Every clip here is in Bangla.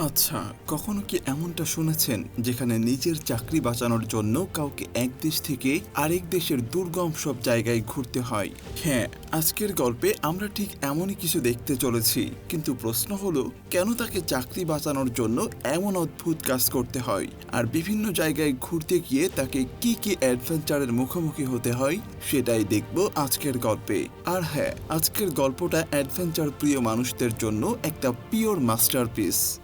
আচ্ছা কখনো কি এমনটা শুনেছেন যেখানে নিজের চাকরি বাঁচানোর জন্য কাউকে এক দেশ থেকে আরেক দেশের দুর্গম সব জায়গায় ঘুরতে হয়? হ্যাঁ আজকের গল্পে আমরা ঠিক এমনই কিছু দেখতে চলেছি, কিন্তু প্রশ্ন হলো, কেন তাকে চাকরি বাঁচানোর জন্য এমন অদ্ভুত কাজ করতে হয়? আর বিভিন্ন জায়গায় ঘুরতে গিয়ে তাকে কি কি অ্যাডভেঞ্চারের মুখোমুখি হতে হয়, সেটাই দেখব আজকের গল্পে। আর হ্যাঁ আজকের গল্পটা অ্যাডভেঞ্চার প্রিয় মানুষদের জন্য একটা পিওর মাস্টারপিস।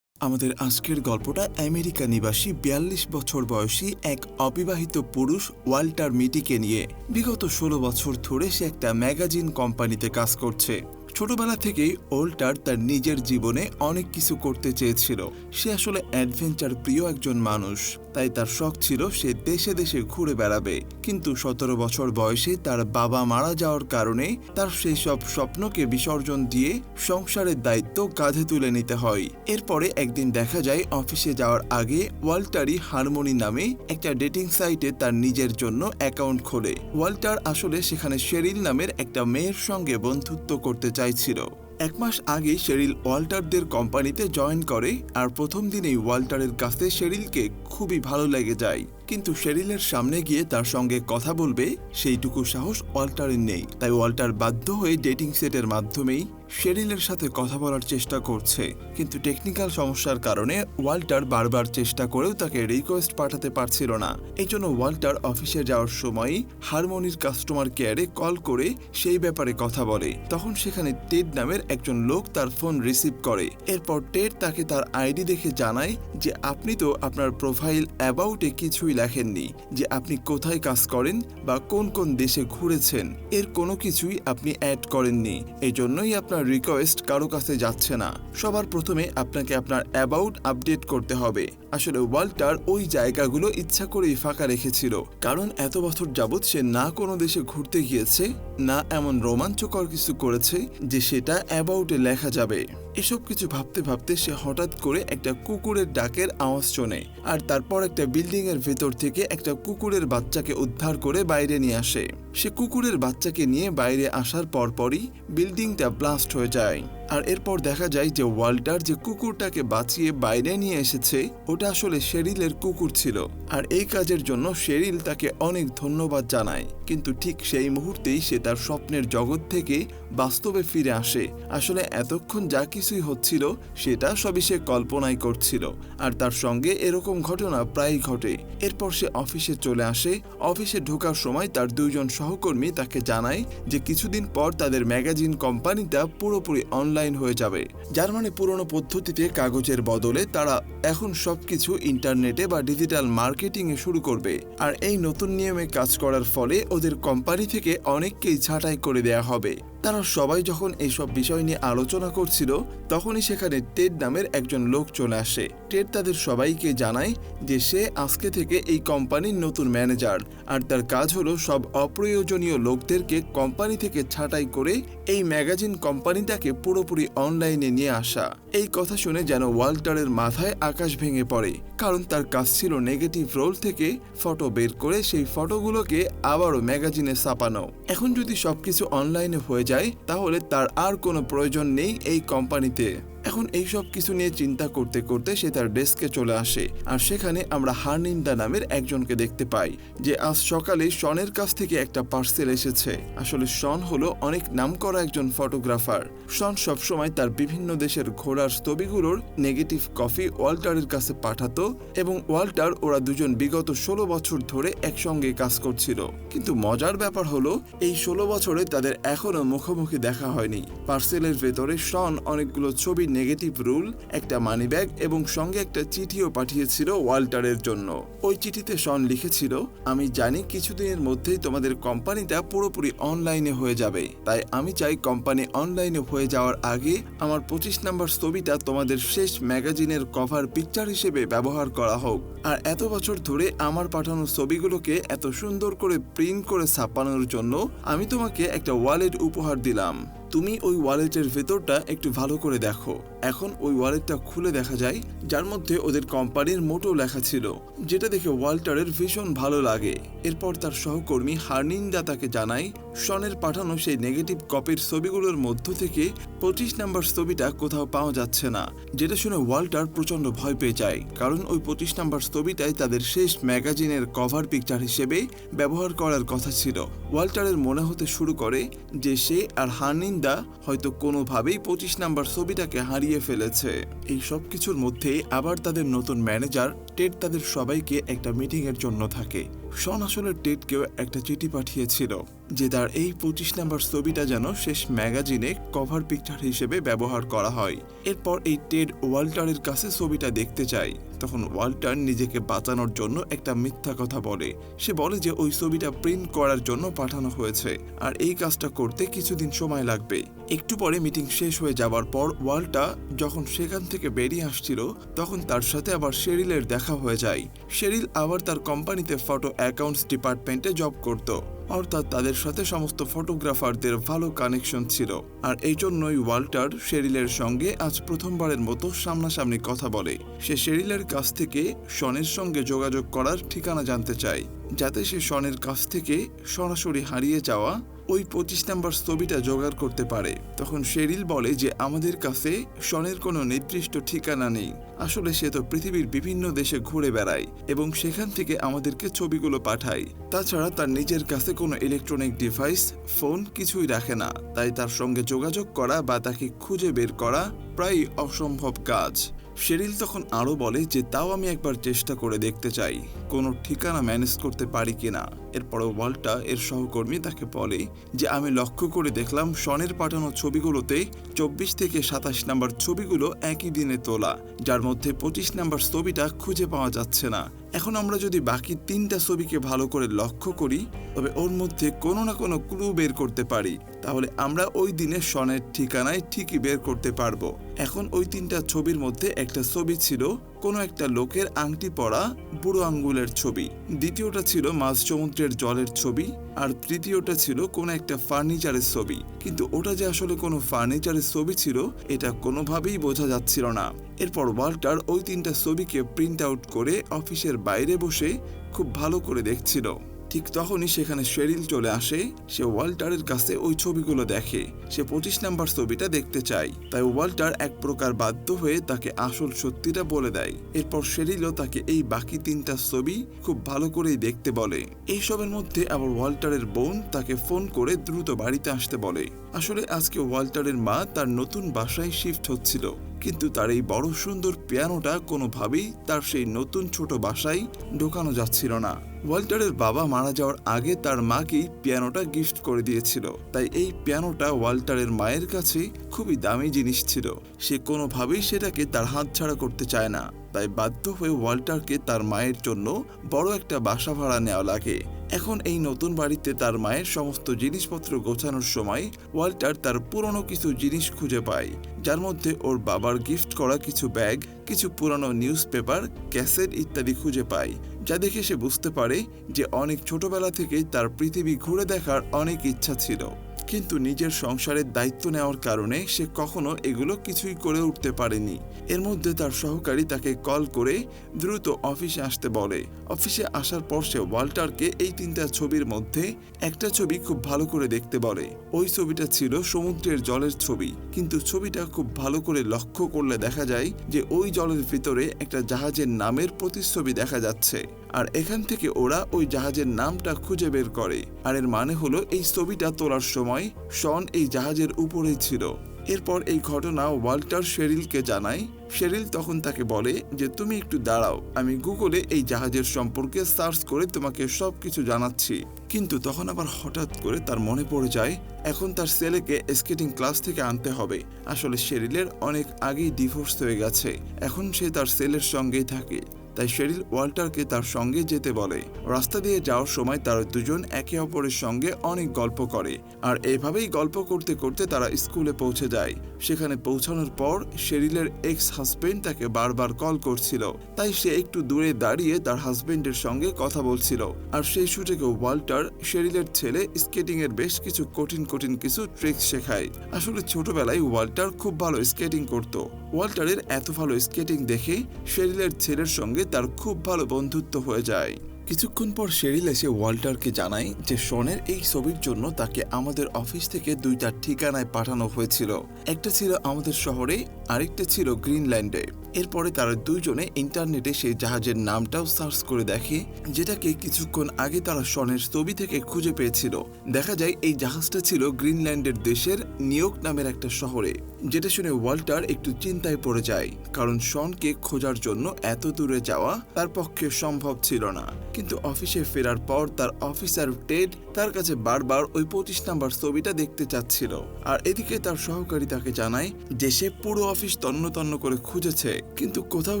আমাদের আজকের গল্পটা আমেরিকা নিবাসী বিয়াল্লিশ বছর বয়সী এক অবিবাহিত পুরুষ ওয়াল্টার মিটিকে নিয়ে। বিগত ষোলো বছর ধরে সে একটা ম্যাগাজিন কোম্পানিতে কাজ করছে। ছোটবেলা থেকেই ওল্টার তার নিজের জীবনে অনেক কিছু করতে চেয়েছিল। সে আসলে অ্যাডভেঞ্চার প্রিয় একজন মানুষ, তাই তার শখ ছিল সে দেশে দেশে ঘুরে বেড়াবে। কিন্তু সতেরো বছর বয়সে তার বাবা মারা যাওয়ার কারণে তার সেই সব স্বপ্নকে বিসর্জন দিয়ে সংসারের দায়িত্ব কাঁধে তুলে নিতে হয়। এরপরে একদিন দেখা যায় অফিসে যাওয়ার আগে ওয়াল্টারি হারমোনি নামে একটা ডেটিং সাইটে তার নিজের জন্য অ্যাকাউন্ট খোলে। ওয়াল্টার আসলে সেখানে শেরিল নামের একটা মেয়ের সঙ্গে বন্ধুত্ব করতে চাইছিল এক মাস আগে শেরিল ওয়াল্টারদের কোম্পানিতে জয়েন করে আর প্রথম দিনেই ওয়াল্টারের কাছে শেরিলকে খুবই ভালো লেগে যায়। কিন্তু শেরিলের সামনে গিয়ে তার সঙ্গে কথা বলবে, সেইটুকু সাহস ওয়াল্টারের নেই। তাই ওয়াল্টার বাধ্য হয়ে ডেটিং সেটের মাধ্যমেই শেরিলের সাথে কথা বলার চেষ্টা করছে, কিন্তু টেকনিক্যাল সমস্যার কারণে ওয়াল্টার বারবার চেষ্টা করেও তাকে রিকোয়েস্ট পাঠাতে পারছিল না। এই জন্য ওয়াল্টার অফিসে যাওয়ার সময়ই হারমোনির কাস্টমার কেয়ারে কল করে সেই ব্যাপারে কথা বলে। তখন সেখানে টেড নামের একজন লোক তার ফোন রিসিভ করে। এরপর টেড তাকে তার আইডি দেখে জানায় যে, আপনি তো আপনার প্রোফাইল অ্যাবাউটে কিছুই লেখেননি, যে আপনি কোথায় কাজ করেন বা কোন কোন দেশে ঘুরেছেন, এর কোনো কিছুই আপনি অ্যাড করেননি। এই জন্যই আপনার রিকোয়েস্ট কারও কাছে যাচ্ছে না। সবার প্রথমে আপনাকে আপনার অ্যাবাউট আপডেট করতে হবে। আসলে ওয়াল্টার ওই জায়গাগুলো ইচ্ছা করেই ফাঁকা রেখেছিল। কারণ এত বছর যাবৎ সে না কোনো দেশে ঘুরতে গিয়েছে, না এমন রোমাঞ্চকর কিছু করেছে যে সেটা অ্যাবাউটে লেখা যাবে। এসব কিছু ভাবতে ভাবতে সে হঠাৎ করে একটা কুকুরের ডাকের আওয়াজ শোনে আর তারপর একটা বিল্ডিং এর ভেতর থেকে একটা কুকুরের বাচ্চাকে উদ্ধার করে বাইরে নিয়ে আসে। সে কুকুরের বাচ্চাকে নিয়ে বাইরে আসার পরপরই বিল্ডিংটা ব্লাস্ট হয়ে যায়। আর এরপর দেখা যায় যে ওয়াল্টার যে কুকুরটাকে বাঁচিয়ে বাইরে নিয়ে এসেছে, ওটা আসলে শেরিলের কুকুর ছিল। আর এই কাজের জন্য শেরিল তাকে অনেক ধন্যবাদ জানায়। কিন্তু ঠিক সেই মুহূর্তেই সে তার স্বপ্নের জগৎ থেকে বাস্তবে ফিরে আসে। আসলে এতক্ষণ যা কিছুই হচ্ছিল, সেটা সবই সে কল্পনাই করছিল। আর তার সঙ্গে এরকম ঘটনা প্রায়ই ঘটে। এরপর সে অফিসে চলে আসে। অফিসে ঢোকার সময় তার দুইজন সহকর্মী তাকে জানায় যে কিছুদিন পর তাদের ম্যাগাজিন কোম্পানিটা পুরোপুরি অনলাইন হয়ে যাবে। যার মানে পুরনো পদ্ধতিতে কাগজের বদলে তারা এখন সবকিছু ইন্টারনেটে বা ডিজিটাল মার্কেটিং এ শুরু করবে। আর এই নতুন নিয়মে কাজ করার ফলে ওদের কোম্পানি থেকে অনেককেই ছাঁটাই করে দেয়া হবে। তারা সবাই যখন এইসব বিষয় নিয়ে আলোচনা করছিল, তখনই সেখানে টেড নামের একজন লোক চলে আসে। টেড তাদের সবাইকে জানায় যে সে আজকে থেকে এই কোম্পানির নতুন ম্যানেজার আর তার কাজ হলো সব অপ্রয়োজনীয় লোকদেরকে কোম্পানি থেকে ছাঁটাই করে এই ম্যাগাজিন কোম্পানিটাকে পুরোপুরি অনলাইনে নিয়ে আসা। এই কথা শুনে যেন ওয়াল্টারের মাথায় আকাশ ভেঙে পড়ে, কারণ তার কাজ ছিল নেগেটিভ রোল থেকে ফটো বের করে সেই ফটোগুলোকে আবারও ম্যাগাজিনে ছাপানো। এখন যদি সবকিছু অনলাইনে হয়ে যায়, তাহলে তার আর কোনো প্রয়োজন নেই এই কোম্পানিতে। এখন এই সব কিছু নিয়ে চিন্তা করতে করতে সে তার ডেস্কে চলে আসে। আর সেখানে আমরা হারনিন্দা নামের একজনকে দেখতে পাই, যে আজ সকালে শনের কাছ থেকে একটা পার্সেল এসেছে। আসলে শন হলো অনেক নামকরা একজন ফটোগ্রাফার। শন সবসময় তার বিভিন্ন দেশের ঘোড়ার ছবিগুলোর নেগেটিভ কপি ওয়াল্টারের কাছে পাঠাতো এবং ওয়াল্টার ওরা দুজন বিগত ষোলো বছর ধরে একসঙ্গে কাজ করছিল। কিন্তু মজার ব্যাপার হলো, এই ষোলো বছরে তাদের এখনও মুখোমুখি দেখা হয়নি। পার্সেলের ভেতরে শন অনেকগুলো ছবি নেগেটিভ রুল একটা মানি ব্যাগ এবং সঙ্গে একটা চিঠিও পাঠিয়েছিল ওয়াল্টারের জন্য। ওই চিঠিতে শন লিখেছিল, আমি জানি কিছুদিনের মধ্যেই তোমাদের কোম্পানিটা পুরোপুরি অনলাইনে হয়ে যাবে। তাই আমি চাই কোম্পানি অনলাইনে হয়ে যাওয়ার আগে আমার পঁচিশ নম্বর ছবিটা তোমাদের শেষ ম্যাগাজিনের কভার পিকচার হিসেবে ব্যবহার করা হোক। আর এত বছর ধরে আমার পাঠানো ছবিগুলোকে এত সুন্দর করে প্রিন্ট করে ছাপানোর জন্য আমি তোমাকে একটা ওয়ালেট উপহার দিলাম। তুমি ওই ওয়ালেটের ভেতরটা একটু ভালো করে দেখো। এখন ওই ওয়ালেটটা খুলে দেখা যায়, যার মধ্যে ওদের কোম্পানির মোটো লেখা ছিল, যেটা দেখে ওয়াল্টারের ভীষণ ভালো লাগে। এরপর তার সহকর্মী হার্নিন্দা তাকে জানায় শনের পাঠানো সেই নেগেটিভ কপির ছবিগুলোর মধ্য থেকে পঁচিশ নাম্বার ছবিটা কোথাও পাওয়া যাচ্ছে না। যেটা শুনে ওয়াল্টার প্রচণ্ড ভয় পেয়ে যায়, কারণ ওই পঁচিশ নাম্বার ছবিটাই তাদের শেষ ম্যাগাজিনের কভার পিকচার হিসেবে ব্যবহার করার কথা ছিল। ওয়াল্টারের মনে হতে শুরু করে যে সে আর হার্নিন্দা হয়তো কোনোভাবেই পঁচিশ নাম্বার ছবিটাকে হারিয়ে ফেলেছে। এই সব কিছুর মধ্যে আবার তাদের নতুন ম্যানেজার টেট তাদের সবাইকে একটা মিটিংয়ের জন্য থাকে। শন আসলে টেডকেও একটা চিঠি পাঠিয়েছিল যে তার এই পঁচিশ নাম্বার ছবিটা যেন শেষ ম্যাগাজিনে কভার পিকচার হিসেবে ব্যবহার করা হয়। এরপর এই টেড ওয়াল্টারের কাছে ছবিটা দেখতে চায় তখন ওয়াল্টার নিজেকে বাঁচানোর জন্য একটা মিথ্যা কথা বলে। সে বলে যে ওই ছবিটা প্রিন্ট করার জন্য পাঠানো হয়েছে। আর এই কাজটা করতে কিছুদিন সময় লাগবে। একটু পরে মিটিং শেষ হয়ে যাবার পর ওয়াল্টা যখন সেখান থেকে বেরিয়ে আসছিল, তখন তার সাথে আবার শেরিলের দেখা হয়ে যায়। শেরিল আবার তার কোম্পানিতে ফটো অ্যাকাউন্টস ডিপার্টমেন্টে জব করত। অর্থাৎ তাদের সাথে সমস্ত ফটোগ্রাফারদের ভালো কানেকশন ছিল। আর এই জন্যই ওয়াল্টার শেরিলের সঙ্গে আজ প্রথমবারের মতো সামনাসামনি কথা বলে। সে শেরিলের কাছ থেকে শনের সঙ্গে যোগাযোগ করার ঠিকানা জানতে চায়। যাতে সে শনের কাছ থেকে সরাসরি হারিয়ে যাওয়া ওই পঁচিশ নাম্বার ছবিটা জোগাড় করতে পারে। তখন শেরিল বলে যে, আমাদের কাছে শনের কোনো নির্দিষ্ট ঠিকানা নেই। আসলে সে তো পৃথিবীর বিভিন্ন দেশে ঘুরে বেড়ায় এবং সেখান থেকে আমাদেরকে ছবিগুলো পাঠায়। তাছাড়া তার নিজের কাছে কোনো ইলেকট্রনিক ডিভাইস ফোন কিছুই রাখে না। তাই তার সঙ্গে যোগাযোগ করা বা তাকে খুঁজে বের করা প্রায় অসম্ভব কাজ। শেরিল তখন আরও বলে যে তাও আমি একবার চেষ্টা করে দেখতে চাই। কোনো ঠিকানা ম্যানেজ করতে পারি কি না? এরপর ওয়াল্টা এর সহকর্মী তাকে বলে যে, আমি লক্ষ্য করে দেখলাম শনের পাঠানো ছবিগুলোতে চব্বিশ থেকে সাতাশ নাম্বার ছবিগুলো একই দিনে তোলা, যার মধ্যে পঁচিশ নাম্বার ছবিটা খুঁজে পাওয়া যাচ্ছে না। এখন আমরা যদি বাকি তিনটা ছবিকে ভালো করে লক্ষ্য করি, তবে ওর মধ্যে কোনো না কোনো ক্লু বের করতে পারি, তাহলে আমরা ওই দিনের সনের ঠিকানায় ঠিকই বের করতে পারব। এখন ওই তিনটা ছবির মধ্যে একটা ছবি ছিল কোনো একটা লোকের আংটি পরা বুড়ো আঙ্গুলের ছবি। দ্বিতীয়টা ছিল মাঝ সমুদ্রের জলের ছবি আর তৃতীয়টা ছিল কোনো একটা ফার্নিচারের ছবি। কিন্তু ওটা যে আসলে কোনো ফার্নিচারের ছবি ছিল, এটা কোনোভাবেই বোঝা যাচ্ছিল না। এরপর ওয়াল্টার ওই তিনটা ছবিকে প্রিন্ট আউট করে অফিসের বাইরে বসে খুব ভালো করে দেখছিল। ঠিক তখনই সেখানে শেরিল চলে আসে। সে ওয়াল্টারের কাছে ওই ছবিগুলো দেখে। সে পঁচিশ নাম্বার ছবিটা দেখতে চায়। তাই ওয়াল্টার এক প্রকার বাধ্য হয়ে তাকে আসল সত্যিটা বলে দেয়। এরপর শেরিলও তাকে এই বাকি তিনটা ছবি খুব ভালো করেই দেখতে বলে। এইসবের মধ্যে আবার ওয়াল্টারের বোন তাকে ফোন করে দ্রুত বাড়িতে আসতে বলে। আসলে আজকে ওয়াল্টারের মা তার নতুন বাসায় শিফট হচ্ছিল। কিন্তু তার এই বড় সুন্দর পিয়ানোটা কোনোভাবেই তার সেই নতুন ছোট বাসায় ঢোকানো যাচ্ছিল না। ওয়াল্টারের বাবা মারা যাওয়ার আগে তার মাকেই পিয়ানোটা গিফট করে দিয়েছিল। তাই এই পিয়ানোটা ওয়াল্টারের মায়ের কাছে খুবই দামি জিনিস ছিল। সে কোনোভাবেই সেটাকে তার হাত ছাড়া করতে চায় না। তাই বাধ্য হয়ে ওয়াল্টারকে তার মায়ের জন্য বড় একটা বাসা ভাড়া নেওয়া লাগে। এখন এই নতুন বাড়িতে তার মায়ের সমস্ত জিনিসপত্র গোছানোর সময় ওয়াল্টার তার পুরনো কিছু জিনিস খুঁজে পায়। যার মধ্যে ওর বাবার গিফট করা কিছু ব্যাগ, কিছু পুরানো নিউজ পেপার ক্যাসেট ইত্যাদি খুঁজে পায়, যা দেখে সে বুঝতে পারে যে অনেক ছোটবেলা থেকেই তার পৃথিবী ঘুরে দেখার অনেক ইচ্ছা ছিল। কিন্তু নিজের সংসারের দায়িত্ব নেওয়ার কারণে সে কখনো এগুলো কিছুই করে উঠতে পারেনি। এর মধ্যে তার সহকারী তাকে কল করে দ্রুত অফিসে আসতে বলে। অফিসে আসার পর সে ওয়াল্টারকে এই তিনটা ছবির মধ্যে একটা ছবি খুব ভালো করে দেখতে বলে। ওই ছবিটা ছিল সমুদ্রের জলের ছবি, কিন্তু ছবিটা খুব ভালো করে লক্ষ্য করলে দেখা যায় যে ওই জলের ভিতরে একটা জাহাজের নামের প্রতিচ্ছবি দেখা যাচ্ছে। আর এখান থেকে ওরা ওই জাহাজের নামটা খুঁজে বের করে। আর এর মানে হলো এই ছবিটা তোলার সময় শন এই জাহাজের উপরেই ছিল। এরপর এই ঘটনা ওয়াল্টার শেরিলকে জানায়। শেরিল তখন তাকে বলে যে, তুমি একটু দাঁড়াও, আমি গুগলে এই জাহাজের সম্পর্কে সার্চ করে তোমাকে সব কিছু জানাচ্ছি। কিন্তু তখন আবার হঠাৎ করে তার মনে পড়ে যায়, এখন তার ছেলেকে স্কেটিং ক্লাস থেকে আনতে হবে। আসলে শেরিলের অনেক আগেই ডিভোর্স হয়ে গেছে। এখন সে তার ছেলের সঙ্গেই থাকে। তাই শেরিল ওয়াল্টারকে তার সঙ্গে যেতে বলে। রাস্তা দিয়ে যাওয়ার সময় তারা দুজন একে অপরের সঙ্গে অনেক গল্প করে আর এভাবেই গল্প করতে করতে তারা স্কুলে পৌঁছে যায়। সেখানে পৌঁছানোর পর শেরিলের এক্স হাজবেন্ড তাকে বারবার কল করছিল। তাই সে একটু দূরে দাঁড়িয়ে তার হাজবেন্ডের সঙ্গে কথা বলছিল। আর সেই সুযোগে ওয়াল্টার শেরিলের ছেলে স্কেটিং এর বেশ কিছু কঠিন কঠিন কিছু ট্রিক্স শেখায়। আসলে ছোটবেলায় ওয়াল্টার খুব ভালো স্কেটিং করত। ওয়াল্টারের এত ভালো স্কেটিং দেখে শেরিলের ছেলের সঙ্গে তার খুব ভালো বন্ধুত্ব হয়ে যায়। কিছুক্ষণ পর শেরিল এসে ওয়াল্টারকে জানায় যে শনের এই ছবির জন্য তাকে আমাদের অফিস থেকে দুইটা ঠিকানায় পাঠানো হয়েছিল। একটা ছিল আমাদের শহরে, আরেকটা ছিল গ্রিনল্যান্ডে। এরপরে তারা দুইজনে ইন্টারনেটে সেই জাহাজের নামটাও সার্চ করে দেখে, যেটাকে কিছুক্ষণ আগে তারা শনের ছবি থেকে খুঁজে পেয়েছিল। দেখা যায় এই জাহাজটা ছিল গ্রিনল্যান্ডের দেশের নিয়োগ নামের একটা শহরে, যেটা শুনে ওয়াল্টার একটু চিন্তায় পড়ে যায়, কারণ শনকে খোঁজার জন্য এত দূরে যাওয়া তার পক্ষে সম্ভব ছিল না। কিন্তু অফিসে ফেরার পর তার অফিসার টেড তার কাছে বারবার ওই পঁচিশ নাম্বার ছবিটা দেখতে চাচ্ছিল। আর এদিকে তার সহকারী তাকে জানায় যে সে পুরো অফিস তন্ন তন্ন করে খুঁজেছে, কিন্তু কোথাও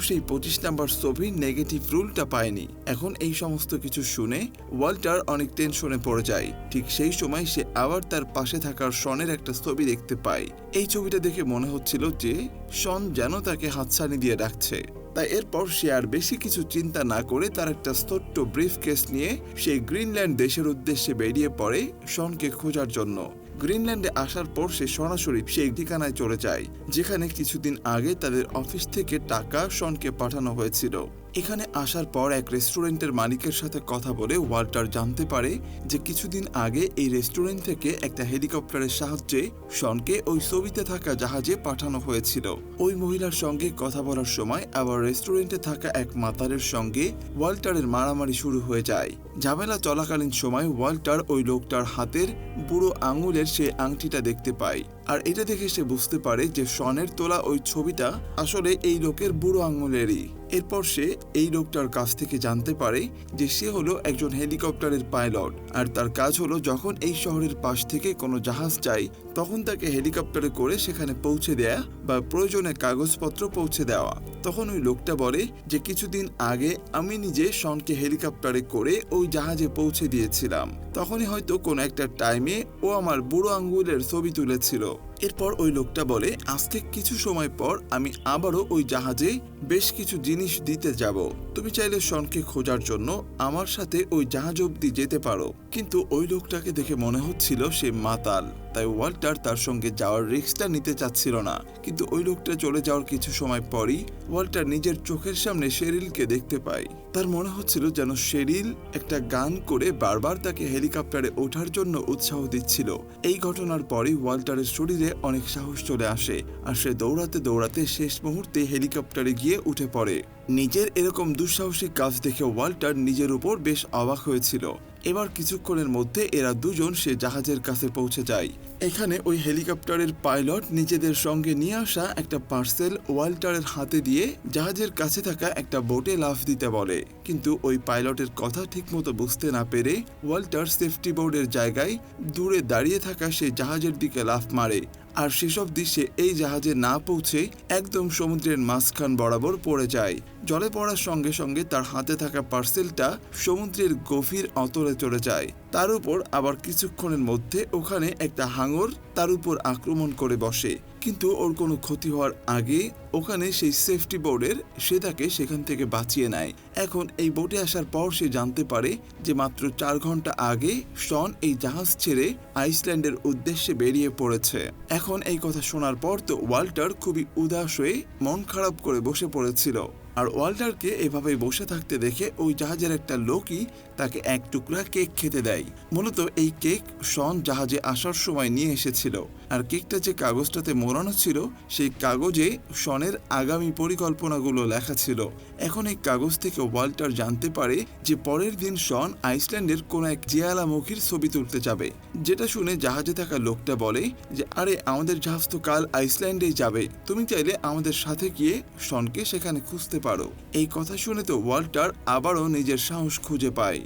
সেই পঁচিশ নাম্বার ছবির নেগেটিভ রুলটা পায়নি। এখন এই সমস্ত কিছু শুনে ওয়াল্টার অনেক টেনশনে পড়ে যায়। ঠিক সেই সময় সে আবার তার পাশে থাকার শনের একটা ছবি দেখতে পায়। এই ছবিটা দেখে মনে হচ্ছিল যে শন যেন তাকে হাতছানি দিয়ে ডাকছে। তাই এরপর সে আর বেশি কিছু চিন্তা না করে তার একটা স্তট্ট ব্রিফ কেস নিয়ে সে গ্রিনল্যান্ড দেশের উদ্দেশ্যে বেরিয়ে পড়ে শনকে খোঁজার জন্য। গ্রিনল্যান্ডে আসার পর সে সরাসরি সেই ঠিকানায় চলে যায়, যেখানে কিছুদিন আগে তাদের অফিস থেকে টাকা শনকে পাঠানো হয়েছিল। এখানে আসার পর এক রেস্টুরেন্টের মালিকের সাথে কথা বলে ওয়াল্টার জানতে পারে যে কিছুদিন আগে এই রেস্টুরেন্ট থেকে একটা হেলিকপ্টারের সাহায্যে শনকে ওই ছবিতে থাকা জাহাজে পাঠানো হয়েছিল। ওই মহিলার সঙ্গে কথা বলার সময় আবার রেস্টুরেন্টে থাকা এক মাতারের সঙ্গে ওয়াল্টারের মারামারি শুরু হয়ে যায়। ঝামেলা চলাকালীন সময় ওয়াল্টার ওই লোকটার হাতের বুড়ো আঙুলের সে আংটিটা দেখতে পায়। আর এটা দেখে সে বুঝতে পারে যে শনের তোলা ওই ছবিটা আসলে এই লোকের বুড়ো আঙুলেরই। এরপর সে এই লোকটার কাছ থেকে জানতে পারে যে সে হলো একজন হেলিকপ্টারের পাইলট। আর তার কাজ হলো যখন এই শহরের পাশ থেকে কোনো জাহাজ যায়, তখন তাকে হেলিকপ্টারে করে সেখানে পৌঁছে দেয়া বা প্রয়োজনে কাগজপত্র পৌঁছে দেওয়া। তখন ওই লোকটা বলে যে, কিছুদিন আগে আমি নিজে শনকে হেলিকপ্টারে করে ওই জাহাজে পৌঁছে দিয়েছিলাম। তখনই হয়তো কোনো একটা টাইমে ও আমার বুড়ো আঙ্গুলের ছবি তুলেছিল। এরপর ওই লোকটা বলে, আজকে কিছু সময় পর আমি আবারও ওই জাহাজে বেশ কিছু জিনিস দিতে যাব। তুমি চাইলে শনকে খোঁজার জন্য আমার সাথে ওই জাহাজ অব্দি যেতে পারো। কিন্তু ওই লোকটাকে দেখে মনে হচ্ছিল সে মাতাল, তাই ওয়াল্টার তার সঙ্গে যাওয়ার রিস্কটা নিতে চাচ্ছিল না। কিন্তু ওই লোকটা চলে যাওয়ার কিছু সময় পরই ওয়াল্টার নিজের চোখের সামনে শেরিলকে দেখতে পায়। তার মনে হচ্ছিল যেন শেরিল একটা গান করে বারবার তাকে হেলিকপ্টারে ওঠার জন্য উৎসাহ দিচ্ছিল। এই ঘটনার পরই ওয়াল্টারের শরীরে অনেক সাহস চলে আসে আর সে দৌড়াতে দৌড়াতে শেষ মুহূর্তে হেলিকপ্টারে গিয়ে উঠে পড়ে। নিজের এরকম দুঃসাহসিক কাজ দেখে ওয়াল্টার নিজের উপর বেশ অবাক হয়েছিল। এবার কিছুক্ষণের মধ্যে এরা দুজন সে জাহাজের কাছে পৌঁছে যায়। এখানে ওই হেলিকপ্টারের পাইলট নিজেদের সঙ্গে নিয়ে আসা একটা পার্সেল ওয়াল্টারের হাতে দিয়ে জাহাজের কাছে থাকা একটা বোটে লাফ দিতে বলে। কিন্তু ওই পাইলটের কথা ঠিকমতো বুঝতে না পেরে ওয়াল্টার সেফটি বোর্ডের জায়গায় দূরে দাঁড়িয়ে থাকা সে জাহাজের দিকে লাফ মারে। আর সেসব দৃশ্যে এই জাহাজে না পৌঁছে একদম সমুদ্রের মাঝখান বরাবর পড়ে যায়। জলে পড়ার সঙ্গে সঙ্গে তার হাতে থাকা পার্সেলটা সমুদ্রের গভীর অতলে চলে যায়। তার উপর আবার কিছুক্ষণের মধ্যে ওখানে একটা হাঙর তার উপর আক্রমণ করে বসে। কিন্তু ওর কোনো ক্ষতি হওয়ার আগে ওখানে সেই সেফটি বোর্ডের সে তাকে সেখান থেকে বাঁচিয়ে নেয়। এখন এই বোটে আসার পর সে জানতে পারে যে মাত্র চার ঘণ্টা আগে শন এই জাহাজ ছেড়ে আইসল্যান্ডের উদ্দেশ্যে বেরিয়ে পড়েছে। এখন এই কথা শোনার পর তো ওয়াল্টার খুবই উদাস হয়ে মন খারাপ করে বসে পড়েছিল। আর ওয়াল্টারকে এভাবে বসে থাকতে দেখে ওই জাহাজের একটা লোকই তাকে এক টুকরা কেক খেতে দেয়। মূলত এই কেক শন জাহাজে আসার সময় নিয়ে এসেছিল। আর কেকটা যে কাগজটাতে মোড়ানো ছিল, সেই কাগজে শনের আগামী পরিকল্পনাগুলো লেখা ছিল। এখন এই কাগজ থেকে ওয়াল্টার জানতে পারে যে পরের দিন শন আইসল্যান্ডের কোনো এক জিয়ালামুখীর ছবি তুলতে যাবে। যেটা শুনে জাহাজে থাকা লোকটা বলে যে, আরে, আমাদের জাহাজ তো কাল আইসল্যান্ডেই যাবে। তুমি চাইলে আমাদের সাথে গিয়ে শনকে সেখানে খুঁজতে পারো। এই কথা শুনে তো ওয়াল্টার আবারও নিজের সাহস খুঁজে পায়।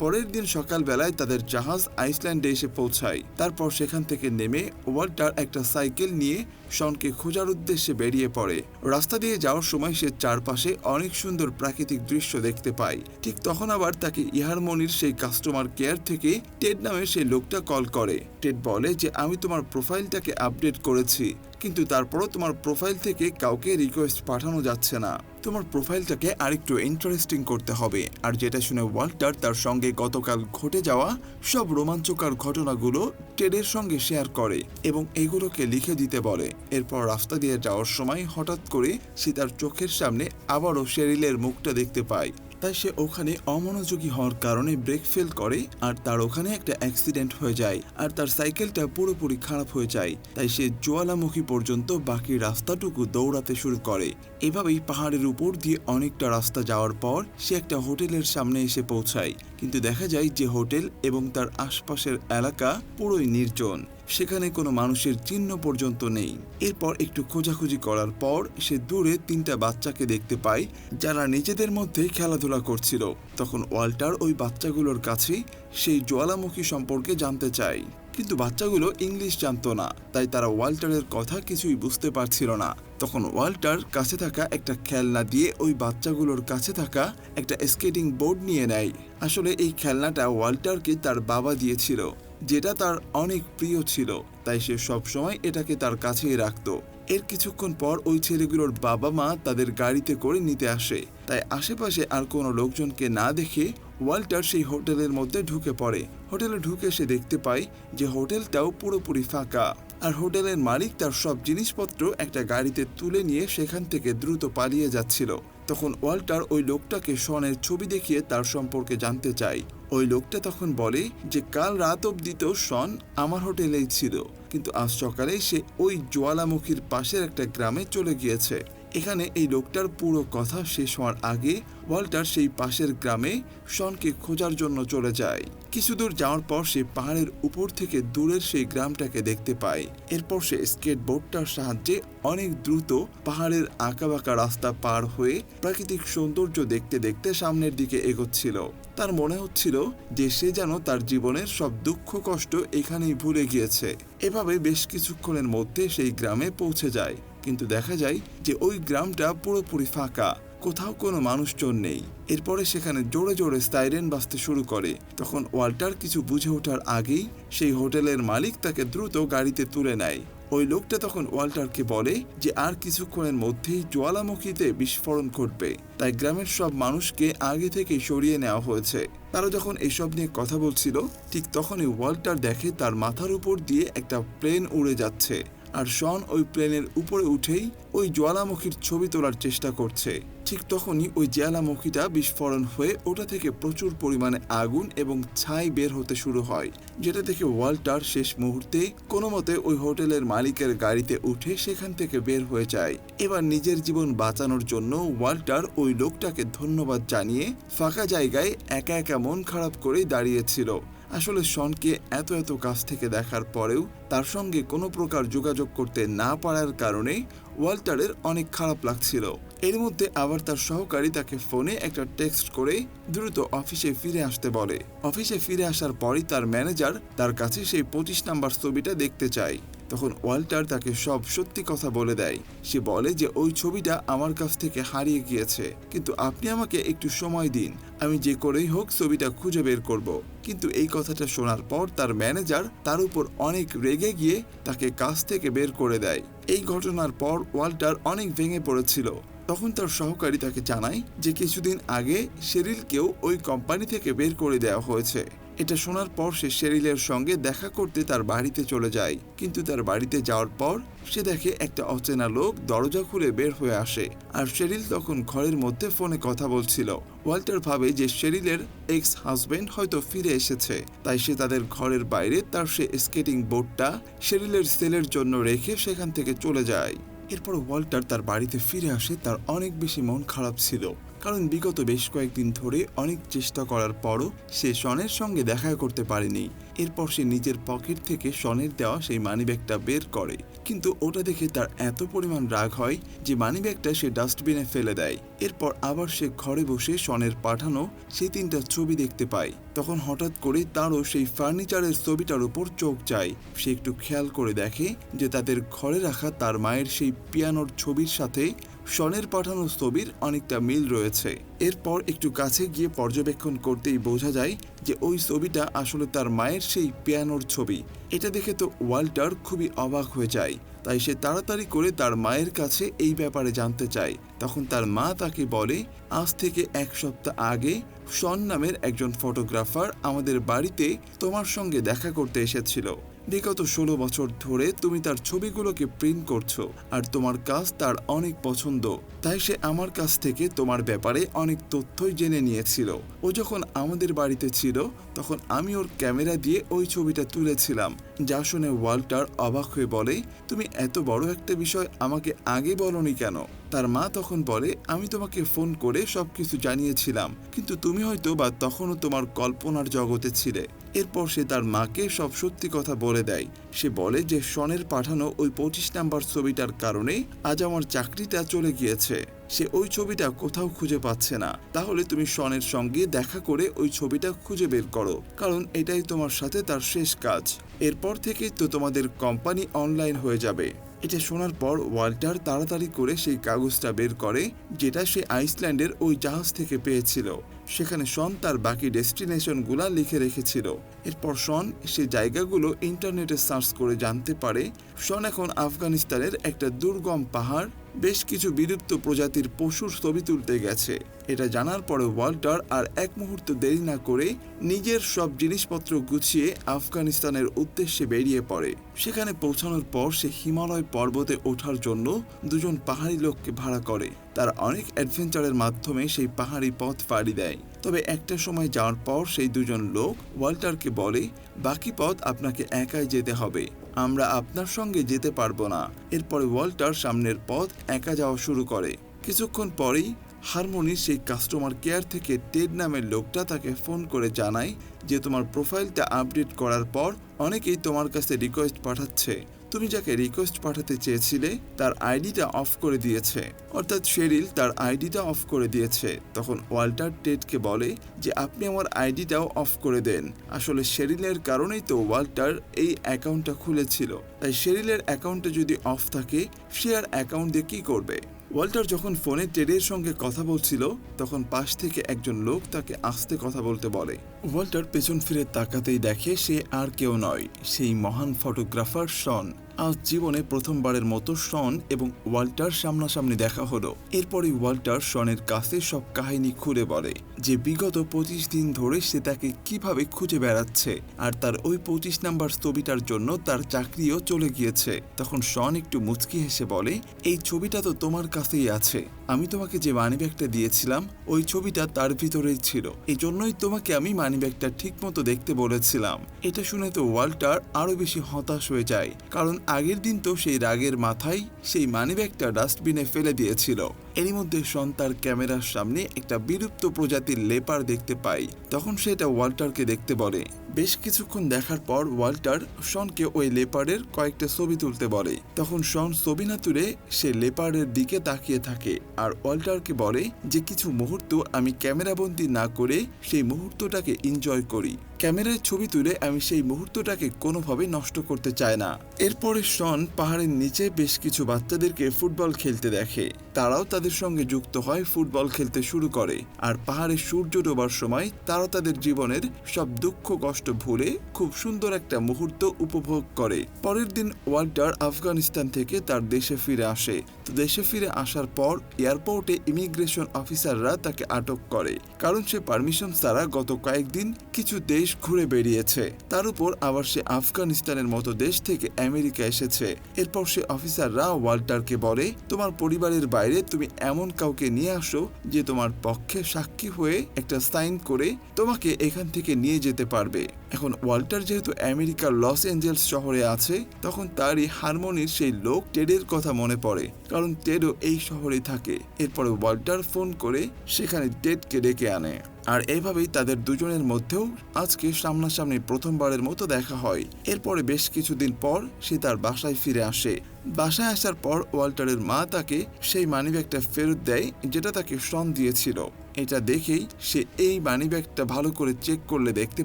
পরের দিন সকালবেলায় তাদের জাহাজ আইসল্যান্ডে এসে পৌঁছায়। তারপর সেখান থেকে নেমে ওয়াল্টার একটা সাইকেল নিয়ে শনকে খোঁজার উদ্দেশ্যে বেরিয়ে পড়ে। রাস্তা দিয়ে যাওয়ার সময় সে চারপাশে অনেক সুন্দর প্রাকৃতিক দৃশ্য দেখতে পায়। ঠিক তখন আবার তাকে ইহারমনির সেই কাস্টমার কেয়ার থেকে টেড নামে সেই লোকটা কল করে। টেড বলে যে, আমি তোমার প্রোফাইলটাকে আপডেট করেছি, কিন্তু তারপরও তোমার প্রোফাইল থেকে কাউকে রিকোয়েস্ট পাঠানো যাচ্ছে না। তোমার প্রোফাইলটাকে আরেকটু ইন্টারেস্টিং করতে হবে। আর যেটা শুনে ওয়াল্টার তার সঙ্গে গতকাল ঘটে যাওয়া সব রোমাঞ্চকর ঘটনাগুলো টেডের সঙ্গে শেয়ার করে এবং এগুলোকে লিখে দিতে বলে। এরপর রাস্তা দিয়ে যাওয়ার সময় হঠাৎ করে সে তার চোখের সামনে আবারও শেরিলের মুখটা দেখতে পায়। তাই সে ওখানে অমনোযোগী হওয়ার কারণে ব্রেক ফেল করে আর তার ওখানে একটা অ্যাক্সিডেন্ট হয়ে যায় আর তার সাইকেলটা পুরোপুরি খারাপ হয়ে যায়। তাই সে জোয়ালামুখী পর্যন্ত বাকি রাস্তাটুকু দৌড়াতে শুরু করে। এভাবেই পাহাড়ের উপর দিয়ে অনেকটা রাস্তা যাওয়ার পর সে একটা হোটেলের সামনে এসে পৌঁছায়। কিন্তু দেখা যায় যে হোটেল এবং তার আশপাশের এলাকা পুরোই নির্জন। সেখানে কোনো মানুষের চিহ্ন পর্যন্ত নেই। এরপর একটু খোঁজাখুঁজি করার পর সে দূরে তিনটা বাচ্চাকে দেখতে পায়, যারা নিজেদের মধ্যে খেলাধুলা করছিল। তখন ওয়াল্টার ওই বাচ্চাগুলোর কাছে সেই জ্বালামুখী সম্পর্কে জানতে চায়। কিন্তু বাচ্চাগুলো ইংলিশ জানতো না, তাই তারা ওয়াল্টারের কথা কিছুই বুঝতে পারছিল না। তখন ওয়াল্টার কাছে থাকা একটা খেলনা দিয়ে ওই বাচ্চাগুলোর কাছে থাকা একটা স্কেটিং বোর্ড নিয়ে নেয়। আসলে এই খেলনাটা ওয়াল্টারকে তার বাবা দিয়েছিল। যেটা তার অনেক প্রিয় ছিল, তাই সে সবসময় এটাকে তার কাছেই রাখত। এর কিছুক্ষণ পর ওই ছেলেগুলোর বাবা মা তাদের গাড়িতে করে নিতে আসে। তাই আশেপাশে আর কোনো লোকজনকে না দেখে ওয়াল্টার সেই হোটেলের মধ্যে ঢুকে পড়ে। হোটেলে ঢুকে সে দেখতে পায় যে হোটেলটাও পুরোপুরি ফাঁকা। আর হোটেলের মালিক তার সব জিনিসপত্র একটা গাড়িতে তুলে নিয়ে সেখান থেকে দ্রুত পালিয়ে যাচ্ছিল। তখন ওয়াল্টার ওই লোকটাকে শনের ছবি দেখিয়ে তার সম্পর্কে জানতে চায়। ওই লোকটা তখন বলে যে কাল রাত অব্দি তো শন আমার হোটেলেই ছিল। কিন্তু আজ সকালে সে ওই জোয়ালামুখীর পাশের একটা গ্রামে চলে গিয়েছে। এখানে এই লোকটার পুরো কথা শেষ হওয়ার আগে ওয়াল্টার সেই পাশের গ্রামে শনকে খোঁজার জন্য চলে যায়। কিছু দূর যাওয়ার পর সে পাহাড়ের উপর থেকে দূরের সেই গ্রামটাকে দেখতে পায়। এরপর সে স্কেটবোর্ডটার সাহায্যে অনেক দ্রুত পাহাড়ের আঁকাবাঁকা রাস্তা পার হয়ে প্রাকৃতিক সৌন্দর্য দেখতে দেখতে সামনের দিকে এগোচ্ছিল। তার মনে হচ্ছিল যে সে যেন তার জীবনের সব দুঃখ, কষ্ট এখানেই ভুলে গিয়েছে। এভাবে বেশ কিছুক্ষণের মধ্যে সেই গ্রামে পৌঁছে যায়। কিন্তু দেখা যায় যে ওই গ্রামটা পুরোপুরি ফাঁকা, কোথাও কোনো মানুষজন নেই। এরপরে সেখানে জোরে জোরে সাইরেন বাজতে শুরু করে। তখন ওয়াল্টার কিছু বুঝে ওঠার আগেই সেই হোটেলের মালিক তাকে দ্রুত গাড়িতে তুলে নেয়। ওই লোকটা তখন ওয়াল্টারকে বলে যে আর কিছুক্ষণের মধ্যেই জ্বালামুখীতে বিস্ফোরণ ঘটবে। তাই গ্রামের সব মানুষকে আগে থেকে সরিয়ে নেওয়া হয়েছে। তারা যখন এসব নিয়ে কথা বলছিল, ঠিক তখনই ওয়াল্টার দেখে তার মাথার উপর দিয়ে একটা প্লেন উড়ে যাচ্ছে। আর শন ওই প্লেনের উপরে উঠেই ওই জ্বালামুখীর ছবি তোলার চেষ্টা করছে। ঠিক তখনই ওই জ্বালামুখীটা বিস্ফোরণ হয়ে ওটা থেকে প্রচুর পরিমাণে আগুন এবং ছাই বের হতে শুরু হয়, যেটা দেখে ওয়াল্টার শেষ মুহূর্তে কোনো মতে ওই হোটেলের মালিকের গাড়িতে উঠে সেখান থেকে বের হয়ে যায়। এবার নিজের জীবন বাঁচানোর জন্য ওয়াল্টার ওই লোকটাকে ধন্যবাদ জানিয়ে ফাঁকা জায়গায় একা একা মন খারাপ করেই দাঁড়িয়েছিল। আসলে শনকে এত এত কাছ থেকে দেখার পরেও তার সঙ্গে কোনো প্রকার যোগাযোগ করতে না পারার কারণে ওয়াল্টারের অনেক খারাপ লাগছিল। এর মধ্যে আবার তার সহকারী তাকে ফোনে একটা টেক্সট করে দ্রুত অফিসে ফিরে আসতে বলে। অফিসে ফিরে আসার পরই তার ম্যানেজার তার কাছে সেই পঁচিশ নাম্বার ছবিটা দেখতে চায়। তখন ওয়াল্টার তাকে সব সত্যি কথা বলে দেয়। সে বলে যে, ওই ছবিটা আমার কাছ থেকে হারিয়ে গিয়েছে। কিন্তু আপনি আমাকে একটু সময় দিন। আমি যে করেই হোক ছবিটা খুঁজে বের করব। কিন্তু এই কথাটা শোনার পর তার ম্যানেজার তার উপর অনেক রেগে গিয়ে তাকে কাজ থেকে বের করে দেয়। এই ঘটনার পর ওয়াল্টার অনেক ভেঙে পড়েছিল। তখন তার সহকারী তাকে জানায় যে, কিছুদিন আগে শেরিলকেও ওই কোম্পানি থেকে বের করে দেওয়া হয়েছে। এটা শোনার পর সে শেরিলের সঙ্গে দেখা করতে তার বাড়িতে চলে যায়। কিন্তু তার বাড়িতে যাওয়ার পর সে দেখে একটা অচেনা লোক দরজা খুলে বের হয়ে আসে আর শেরিল তখন ঘরের মধ্যে ফোনে কথা বলছিল। ওয়াল্টার ভাবে যে শেরিলের এক্স হাজবেন্ড হয়তো ফিরে এসেছে, তাই সে তাদের ঘরের বাইরে তার সে স্কেটিং বোর্ডটা শেরিলের সেলের জন্য রেখে সেখান থেকে চলে যায়। এরপর ওয়াল্টার তার বাড়িতে ফিরে আসে, তার অনেক বেশি মন খারাপ ছিল। কারণ বিগত বেশ কয়েকদিন ধরে অনেক চেষ্টা করার পরও সে শনের সঙ্গে দেখা করতে পারেনি। এরপর সে নিজের পকেট থেকে শনের দেওয়া সেই মানিব্যাগটা বের করে। কিন্তু ওটা দেখে তার এত পরিমাণ রাগ হয় যে মানিব্যাগটা সে ডাস্টবিনে ফেলে দেয়। এরপর আবার সে ঘরে বসে শনের পাঠানো সেই তিনটা ছবি দেখতে পায়। তখন হঠাৎ করে তারও সেই ফার্নিচারের ছবিটার উপর চোখ যায়। সে একটু খেয়াল করে দেখে যে তাদের ঘরে রাখা তার মায়ের সেই পিয়ানোর ছবির সাথে শনের পাঠানো ছবির অনেকটা মিল রয়েছে। এরপর একটু কাছে গিয়ে পর্যবেক্ষণ করতেই বোঝা যায় যে ওই ছবিটা আসলে তার মায়ের সেই পিয়ানোর ছবি। এটা দেখে তো ওয়াল্টার খুবই অবাক হয়ে যায়। তাই সে তাড়াতাড়ি করে তার মায়ের কাছে এই ব্যাপারে জানতে চায়। তখন তার মা তাকে বলে, আজ থেকে এক সপ্তাহ আগে শন নামের একজন ফটোগ্রাফার আমাদের বাড়িতে তোমার সঙ্গে দেখা করতে এসেছিল। বিগত ষোলো বছর ধরে তুমি তার ছবিগুলোকে প্রিন্ট করছ, আর তোমার কাজ তার অনেক পছন্দ। তাই সে আমার কাছ থেকে তোমার ব্যাপারে অনেক তথ্যই জেনে নিয়েছিল। ও যখন আমাদের বাড়িতে ছিল, তখন আমি ওর ক্যামেরা দিয়ে ওই ছবিটা তুলেছিলাম, যা শুনে ওয়াল্টার অবাক হয়ে বলে, তুমি এত বড় একটা বিষয় আমাকে আগে বলনি কেন? তার মা তখন বলে, আমি তোমাকে ফোন করে সবকিছু জানিয়েছিলাম, কিন্তু তুমি হয়তো বা তখনও তোমার কল্পনার জগতে ছিলে। এরপর সে তার মাকে সব সত্যি কথা বলে দেয়। সে বলে যে শনের পাঠানো ওই পঁচিশ নাম্বার ছবিটার কারণে আজ আমার চাকরিটা চলে গিয়েছে। সে ওই ছবিটা কোথাও খুঁজে পাচ্ছে না। তাহলে তুমি শনের সঙ্গে দেখা করে ওই ছবিটা খুঁজে বের করো, কারণ এটাই তোমার সাথে তার শেষ কাজ। এরপর থেকেই তো তোমাদের কোম্পানি অনলাইন হয়ে যাবে। এটা শোনার পর ওয়াল্টার তাড়াতাড়ি করে সেই কাগজটা বের করে, যেটা সে আইসল্যান্ডের ওই জাহাজ থেকে পেয়েছিল। সেখানে শন তার বাকি ডেস্টিনেশনগুলা লিখে রেখেছিল। এরপর শন সে জায়গাগুলো ইন্টারনেটে সার্চ করে জানতে পারে। শন এখন আফগানিস্তানের একটা দুর্গম পাহাড় বেশ কিছু বিলুপ্ত প্রজাতির পশুর ছবি তুলতে গেছে। এটা জানার পরে ওয়াল্টার আর এক মুহূর্ত দেরি না করে নিজের সব জিনিসপত্র গুছিয়ে আফগানিস্তানের উদ্দেশ্যে বেরিয়ে পড়ে। সেখানে পৌঁছানোর পর সে হিমালয় পর্বতে ওঠার জন্য দুজন পাহাড়ি লোককে ভাড়া করে। তার অনেক অ্যাডভেঞ্চারের মাধ্যমে সেই পাহাড়ি পথ পাড়ি দেয়। তবে একটা সময় যাওয়ার পর সেই দুজন লোক ওয়াল্টারকে বলে, বাকি পথ আপনাকে একাই যেতে হবে। আমরা আপনার সঙ্গে যেতে পারব না। এরপরে ওয়াল্টার সামনের পথ একা যাওয়া শুরু করে। কিছুক্ষণ পরেই হারমোনির সেই কাস্টমার কেয়ার থেকে টেড নামের লোকটা তাকে ফোন করে জানায় যে তোমার প্রোফাইলটা আপডেট করার পর অনেকেই তোমার কাছে রিকোয়েস্ট পাঠাচ্ছে। তুমি যাকে রিকোয়েস্ট পাঠাতে চেয়েছিলে, তার আইডিটা অফ করে দিয়েছে। অর্থাৎ শেরিল তার আইডিটা অফ করে দিয়েছে। তখন ওয়াল্টার টেডকে বলে যে, আপনি আমার আইডিটাও অফ করে দেন। আসলে শেরিলের কারণেই তো ওয়াল্টার এই অ্যাকাউন্টটা খুলেছিল। তাই শেরিলের অ্যাকাউন্টটা যদি অফ থাকে, সে আর অ্যাকাউন্ট দিয়ে কী করবে? ওয়াল্টার যখন ফোনে টেডের সঙ্গে কথা বলছিল, তখন পাশ থেকে একজন লোক তাকে আস্তে কথা বলতে বলে। ওয়াল্টার পেছন ফিরে তাকাতেই দেখে সে আর কেউ নয়, সেই মহান ফটোগ্রাফার শন আজ জীবনে প্রথমবারের মতো শন এবং ওয়াল্টার সামনাসামনি দেখা হলো। এরপরে ওয়াল্টার শনের কাছে সব কাহিনী খুলে বলে যে বিগত পঁচিশ দিন ধরে সে তাকে কীভাবে খুঁজে বেড়াচ্ছে আর তার ওই পঁচিশ নাম্বার ছবিটার জন্য তার চাকরিও চলে গিয়েছে। তখন শন একটু মুচকি হেসে বলে, এই ছবিটা তো তোমার কাছেই আছে। আমি তোমাকে যে মানি ব্যাগটা দিয়েছিলাম, ওই ছবিটা তার ভিতরেই ছিল। এই জন্যই তোমাকে আমি মানি ব্যাগটা ঠিক মতো দেখতে বলেছিলাম। এটা শুনে তো ওয়াল্টার আরও বেশি হতাশ হয়ে যায়। কারণ আগের দিন তো সেই রাগের মাথায় সেই মানি ব্যাগটা ডাস্টবিনে ফেলে দিয়েছিল। এরই মধ্যে শন তার ক্যামেরার সামনে একটা বিলুপ্ত প্রজাতির লেপার দেখতে পাই তখন সেটা ওয়াল্টারকে দেখতে বলে। বেশ কিছুক্ষণ দেখার পর ওয়াল্টার শনকে ওই লেপারের কয়েকটা ছবি তুলতে বলে। তখন শন ছবি না তুলে সে লেপারের দিকে তাকিয়ে থাকে আর ওয়াল্টারকে বলে যে, কিছু মুহূর্ত আমি ক্যামেরাবন্দি না করে সেই মুহূর্তটাকে এনজয় করি। ক্যামেরায় ছবি তুলে আমি সেই মুহূর্তটাকে কোনোভাবে নষ্ট করতে চাই না। এরপরে শন পাহাড়ের নিচে বেশ কিছু বাচ্চাদেরকে ফুটবল খেলতে দেখে। তারাও তাদের সঙ্গে যুক্ত হয় ফুটবল খেলতে শুরু করে। আর পাহাড়ে সূর্য ডোবার সময় তারা তাদের জীবনের সব দুঃখ কষ্ট ভুলে খুব সুন্দর একটা মুহূর্ত উপভোগ করে। পরের দিন ওয়াল্টার আফগানিস্তান থেকে তার দেশে ফিরে আসে। তো দেশে ফিরে আসার পর এয়ারপোর্টে ইমিগ্রেশন অফিসাররা তাকে আটক করে। কারণ সে পারমিশন ছাড়া গত কয়েকদিন কিছু দেশ ঘুরে বেরিয়েছে তার উপর আবার সে আফগানিস্তানের মতো দেশ থেকে আমেরিকা এসেছে। এরপর সে অফিসাররা ওয়াল্টারকে বলে, তোমার পরিবারের বাইরে তুমি এমন কাউকে নিয়ে আসো যে তোমার পক্ষে সাক্ষী হয়ে একটা সাইন করে তোমাকে এখান থেকে নিয়ে যেতে পারবে। এখন ওয়াল্টার যেহেতু আমেরিকার লস এঞ্জেলস শহরে আছে, তখন তারই হারমোনির সেই লোক টেডের কথা মনে পড়ে, কারণ টেডও এই শহরে থাকে। এরপরে ওয়াল্টার ফোন করে সেখানে টেডকে ডেকে আনে। আর এইভাবেই তাদের দুজনের মধ্যেও আজকে সামনাসামনি প্রথমবারের মতো দেখা হয়। এরপরে বেশ কিছুদিন পর সে তার বাসায় ফিরে আসে। বাসায় আসার পর ওয়াল্টারের মা তাকে সেই মানিব্যাগটা ফেরত দেয়, যেটা তাকে শ্রম দিয়েছিল। এটা দেখেই সে এই মানিব্যাগটা ভালো করে চেক করলে দেখতে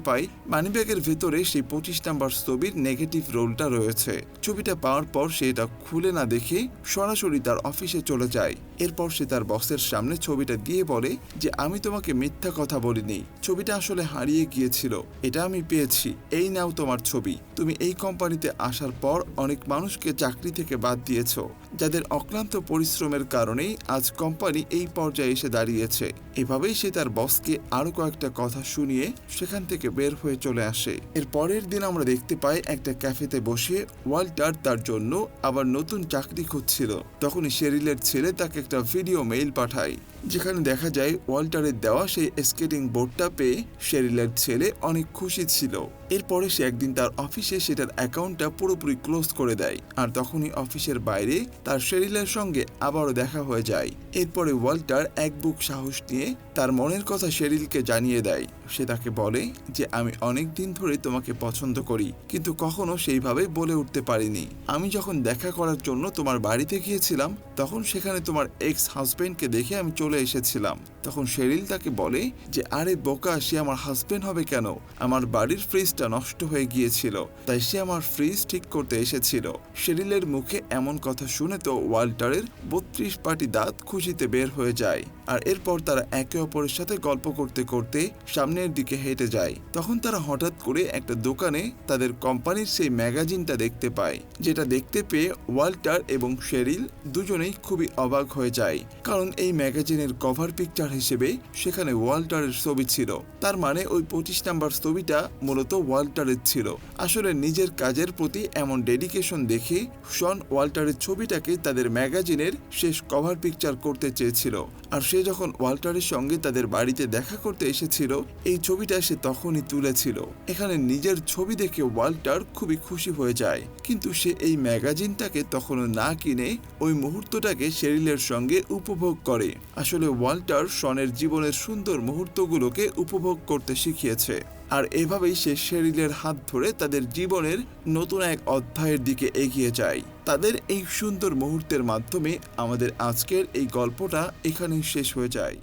পায় মানিব্যাগের ভেতরে সেই পঁচিশ নাম্বার ছবির নেগেটিভ রোলটা রয়েছে। ছবিটা পাওয়ার পর সে এটা খুলে না দেখে সরাসরি তার অফিসে চলে যায়। এরপর সে তার বসের সামনে ছবিটা দিয়ে বলে যে, আমি তোমাকে মিথ্যা কথা বলিনি। ছবিটা আসলে হারিয়ে গিয়েছিল। এটা আমি পেয়েছি। এই নাও তোমার ছবি। তুমি এই কোম্পানিতে আসার পর অনেক মানুষকে চাকরি থেকে বাদ দিয়েছ। যাদের অক্লান্ত পরিশ্রমের কারণেই আজ কোম্পানি এই পর্যায়ে এসে দাঁড়িয়েছে। এভাবেই সে তার বসকে আরও কয়েকটা কথা শুনিয়ে সেখান থেকে বের হয়ে চলে আসে। এর পরের দিন আমরা দেখতে পাই একটা ক্যাফেতে বসে ওয়াল্টার তার জন্য আবার নতুন চাকরি খুঁজছিল। তখনই শেরিলের ছেলে তাকে একটা ভিডিও মেইল পাঠায়। যেখানে দেখা যায় ওয়াল্টারের দেওয়া সেই স্কেটিং বোর্ডটা পেয়ে শেরিলের ছেলে অনেক খুশি ছিল। এরপরে সে একদিন তার অফিসে সেটার অ্যাকাউন্টটা পুরোপুরি ক্লোজ করে দেয় আর তখনই অফিসের বাইরে তার শেরিলের সঙ্গে আবারও দেখা হয়ে যায়। এরপরে ওয়াল্টার এক বুক সাহস নিয়ে তার মনের কথা শেরিলকে জানিয়ে দেয়। সে তাকে বলে যে, আমি অনেক দিন ধরে তোমাকে পছন্দ করি, কিন্তু কখনো সেইভাবে বলে উঠতে পারিনি। আমি যখন দেখা করার জন্য তোমার বাড়িতে গিয়েছিলাম, তখন সেখানে তোমার এক্স হাজবেন্ডকে দেখে আমি চলে এসেছিলাম। তখন শেরিল তাকে বলে যে, আরে বোকা, সে আমার হাজবেন্ড হবে কেন? আমার বাড়ির ফ্রিজটা নষ্ট হয়ে গিয়েছিল, তাই সে আমার ফ্রিজ ঠিক করতে এসেছিল। শেরিলের মুখে এমন কথা শুনে তো ওয়াল্টারের বত্রিশ পাটি দাঁত খুশিতে বের হয়ে যায়, আর এরপর তারা একে অপরের সাথে গল্প করতে করতে সামনের দিকে হেঁটে যায়। তখন তারা হঠাৎ করে একটা দোকানে তাদের কোম্পানির সেই ম্যাগাজিনটা দেখতে পায়, যেটা দেখতে পেয়ে ওয়াল্টার এবং শেরিল দুজনেই খুবই অবাক হয়ে যায়, কারণ এই ম্যাগাজিনের কভার পিকচার হিসেবে সেখানে ওয়াল্টারের ছবি ছিল। তার মানে ওই পঁচিশ নাম্বার ছবিটা মূলত ওয়াল্টারের ছিল। আসলে নিজের কাজের প্রতি এমন ডেডিকেশন দেখে শন ওয়াল্টারের ছবিটাকে তাদের ম্যাগাজিনের শেষ কভার পিকচার করতে চেয়েছিল। আর সে যখন ওয়াল্টারের সঙ্গে তাদের বাড়িতে দেখা করতে এসেছিল, এই ছবিটা সে তখনই তুলেছিল। এখানে নিজের ছবি দেখে ওয়াল্টার খুবই খুশি হয়ে যায়। কিন্তু সে এই ম্যাগাজিনটাকে তখনও না কিনে ওই মুহূর্তটাকে শেরিলের সঙ্গে উপভোগ করে। আসলে ওয়াল্টার শনের জীবনের সুন্দর মুহূর্তগুলোকে উপভোগ করতে শিখিয়েছে। আর এভাবেই সে শেরিলের হাত ধরে তাদের জীবনের নতুন এক অধ্যায়ের দিকে এগিয়ে যায়। তাদের এই সুন্দর মুহূর্তের মাধ্যমে আমাদের আজকের এই গল্পটা এখানেই শেষ হয়ে যায়।